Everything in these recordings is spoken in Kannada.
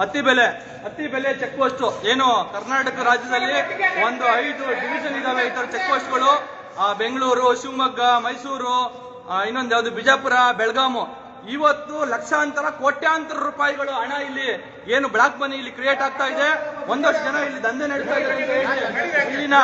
ಹತ್ತಿ ಬೆಲೆ ಹತ್ತಿ ಬೆಲೆ ಚೆಕ್ ಪೋಸ್ಟ್ ಏನು ಕರ್ನಾಟಕ ರಾಜ್ಯದಲ್ಲಿ ಒಂದು ಐದು ಡಿವಿಷನ್ ಇದಾವೆ ಈ ತರ ಚೆಕ್ ಪೋಸ್ಟ್ಗಳು ಬೆಂಗಳೂರು, ಶಿವಮೊಗ್ಗ, ಮೈಸೂರು ಇನ್ನೊಂದು ಯಾವ್ದು, ಬಿಜಾಪುರ, ಬೆಳಗಾಮು. ಇವತ್ತು ಲಕ್ಷಾಂತರ, ಕೋಟ್ಯಾಂತರ ರೂಪಾಯಿಗಳು ಹಣ ಇಲ್ಲಿ ಏನು ಬ್ಲಾಕ್ ಮನಿ ಇಲ್ಲಿ ಕ್ರಿಯೇಟ್ ಆಗ್ತಾ ಇದೆ. ಒಂದಷ್ಟು ಜನ ಇಲ್ಲಿ ದಂಧೆ ನಡೀತಾ ಇದ್ದಾರೆ ಹೇಳಿ ಇಲ್ಲಿನ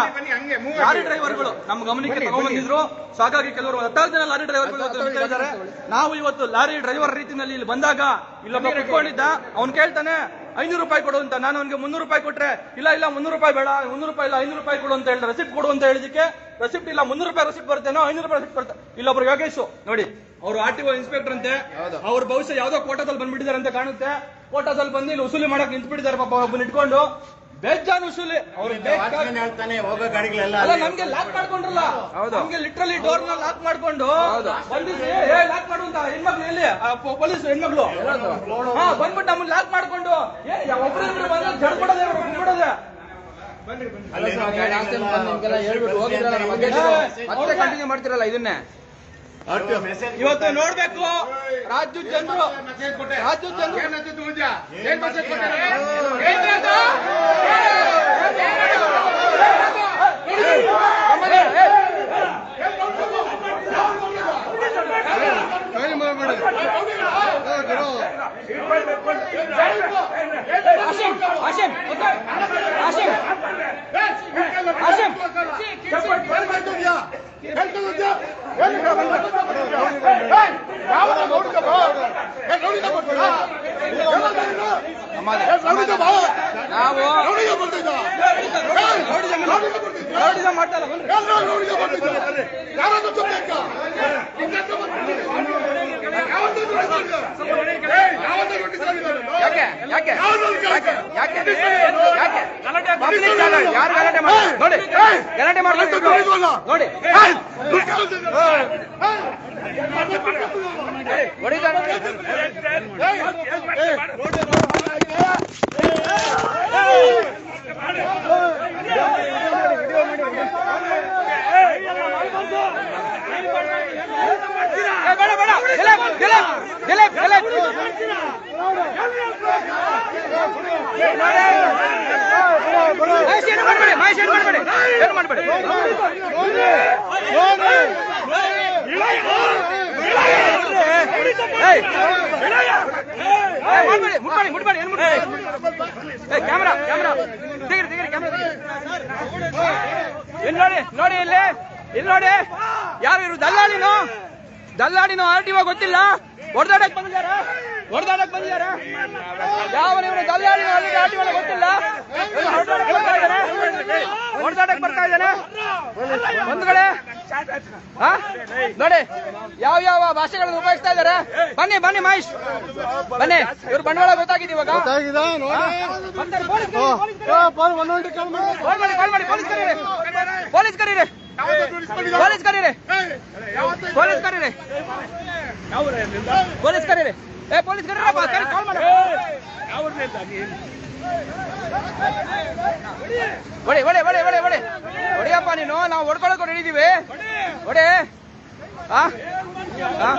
ಲಾರಿ ಡ್ರೈವರ್ಗಳು ನಮ್ಮ ಗಮನಕ್ಕೆ ತಗೊಂಡ್ಬಂದಿದ್ರು ಸೊ ಹಾಗಾಗಿ ಕೆಲವರು ಹತ್ತಾರು ಜನ ಲಾರಿ ಡ್ರೈವರ್ಗಳು ಇದ್ದಾರೆ ನಾವು ಇವತ್ತು ಲಾರಿ ಡ್ರೈವರ್ ರೀತಿನಲ್ಲಿ ಇಲ್ಲಿ ಬಂದಾಗ ಇಲ್ಲೊಬ್ಬ ಇಟ್ಕೊಂಡಿದ್ದ ಅವ್ನು ಕೇಳ್ತಾನೆ, ಐನೂರು ರೂಪಾಯಿ ಕೊಡು ಅಂತ. ನಾನು ಅವನಿಗೆ ಮುನ್ನೂರು ರೂಪಾಯಿ ಕೊಟ್ರೆ, ಇಲ್ಲ ಇಲ್ಲ, ಮುನ್ನೂರು ರೂಪಾಯಿ ಬೇಡ, ಮುನ್ನೂರು ರೂಪಾಯಿ ಇಲ್ಲ, ಐನೂರು ರೂಪಾಯಿ ಕೊಡು ಅಂತ ಹೇಳಿದ್ರೆ ರೆಸಿಪ್ಟ್ ಕೊಡು ಅಂತ ಹೇಳಿದಕ್ಕೆ ರೆಸಿಪ್ಟ್ ಇಲ್ಲ ಮುನ್ನೂರು ರೂಪಾಯಿ ರೆಸಿಪ್ಟ್ ಬರ್ತೇನೋ ಐನೂರು ರೂಪಾಯಿ ರೆಸಿಪ್ಟ್ ಬರುತ್ತೆ. ಇಲ್ಲೊಬ್ರು ಯೋಗೇಶ್ ನೋಡಿ ಅವರು ಆರ್ ಟಿ ಒ ಇನ್ಸ್ಪೆಕ್ಟರ್ ಅಂತೆ ಅವ್ರ ಭವಿಷ್ಯ ಯಾವ್ದೋ ಕೋಟಾದಲ್ಲಿ ಬಂದ್ಬಿಟ್ಟಿದ್ದಾರೆ ಅಂತ ಕಾಣುತ್ತೆ. ಕೋಟಾದಲ್ಲಿ ಬಂದು ಇಲ್ಲಿ ವಸೂಲಿ ಮಾಡಕ್ ನಿಂತ್ಬಿಟ್ಟಿದ್ದಾರೆ ಪಾಪ ಒಬ್ಬನ ಇಟ್ಕೊಂಡು ಬೇಜಾನ್ ವಸೂಲಿ. ಅವ್ರು ನಮ್ಗೆ ಲಾಕ್ ಮಾಡ್ಕೊಂಡ್ರಲ್ಲ. ನಮ್ಗೆ ಲಿಟ್ರಲಿ ಡೋರ್ನ ಲಾಕ್ ಮಾಡ್ಕೊಂಡು ಬಂದಿಸಿ ಲಾಕ್ ಮಾಡು ಅಂತ. ಹೆಣ್ಮಕ್ಳು ಎಲ್ಲಿ? ಪೊಲೀಸ್ ಹೆಣ್ಮಕ್ಳು. ಬಂದ್ಬಿಟ್ಟು ನಮ್ಮನ್ನ ಲಾಕ್ ಮಾಡ್ಕೊಂಡು. ಒಬ್ರು ಬಂದ್ರೆ ಜಡ್ಕೊಡೋದೇ ಬಿಡ್ಬಿಡೋದೆ ಮತ್ತೆ ಕಂಟಿನ್ಯೂ ಮಾಡ್ತಿರಲ್ಲ ಇದನ್ನೇ ಇವತ್ತು ನೋಡ್ಬೇಕು ರಾಜ್ಯ ಜನರು ರಾಜ್ಯ ಜನರು ಆಶಿಮ್ ಆಶಿಮ್ ಆಶಿಮ್ ಆಶಿಮ್ ನಾವು ರೌಡಿಸಂ ಮಾಡ್ತಾ ಇಲ್ಲ ಬನ್ನಿ. ಯಾಕೆ ಯಾಕೆ ಯಾಕೆ ಯಾಕೆ ಯಾರು ಗಲಾಟೆ ಮಾಡ್ತಾರೆ ನೋಡಿ ಗಲಾಟೆ ಮಾಡ್ತಾರೆ ನೋಡಿ ಹೊಡಿತಾರೆ ಏ, ಬೇಡ ಬೇಡ ದಿಲೀಪ್ ದಿಲೀಪ್ ದಿಲೀಪ್ ದಿಲೀಪ್ ಕ್ಯಾಮ್ರಾ ಕ್ಯಾಮ್ರಾ. ತೆಗೀರಿ ತೆಗೀರಿ, ಕ್ಯಾಮರಾ ಇಲ್ಲಿ ನೋಡಿ ನೋಡಿ ಇಲ್ಲಿ. ಇಲ್ಲಿ ನೋಡಿ. ಯಾರು ಇರು ದಲ್ಲಾಳಿನೋ? ದಲ್ಲಾಳಿನೋ ಆರ್ ಟಿ ಗೊತ್ತಿಲ್ಲ? ಹೊಡೆದಾಡಕ್ ಬಂದಿದ್ದಾರ? ಹೊಡೆದಾಡಕ್ ಬಂದಿದ್ದಾರ? ಯಾವ ನೀವು ದಲ್ಲಾಳಿನೋ ಆರ್ ಟಿ ಗೊತ್ತಿಲ್ಲ ಹೊಡೆದಾಡಕ್ ಬರ್ತಾ ಇದ್ದಾನೆ? ಹಾ? ನೋಡಿ ಯಾವ ಯಾವ ಭಾಷೆಗಳನ್ನು ಉಪಯೋಗಿಸ್ತಾ ಇದ್ದಾರೆ? ಬನ್ನಿ ಬನ್ನಿ ಮಹೇಶ್. ಬನ್ನಿ ಇವ್ರು ಬಂಡವಾಳ ಗೊತ್ತಾಗಿದೆ ಇವಾಗ. ಪೊಲೀಸ್ ಕರೀರಿ, ಪೊಲೀಸ್ ಕರೀರಿ. ಪೊಲೀಸ್ ಕರೀರಿ ಪೊಲೀಸ್ ಕರೀರಿ. ಪೊಲೀಸ್ ಕರೀರಿ. ಪೊಲೀಸ್ ಕರೀರಿ. ಏ ಪೊಲೀಸ್ ಕರೀರಪ್ಪ ಕರಿ ಕಾಲ್ ಮಾಡಿ. ಹೊಡಿ ಹೊಡಿ ಹೊಡಿ ಹೊಡಿ ಹೊಡಿ. ಹೊಡೆಯಪ್ಪ ನೀನು ನಾವು ಹೊಡ್ಕೊಳಕ್ ಹೊಡಿದೀವಿ ಹೊಡಿ. ಆ? ಆ?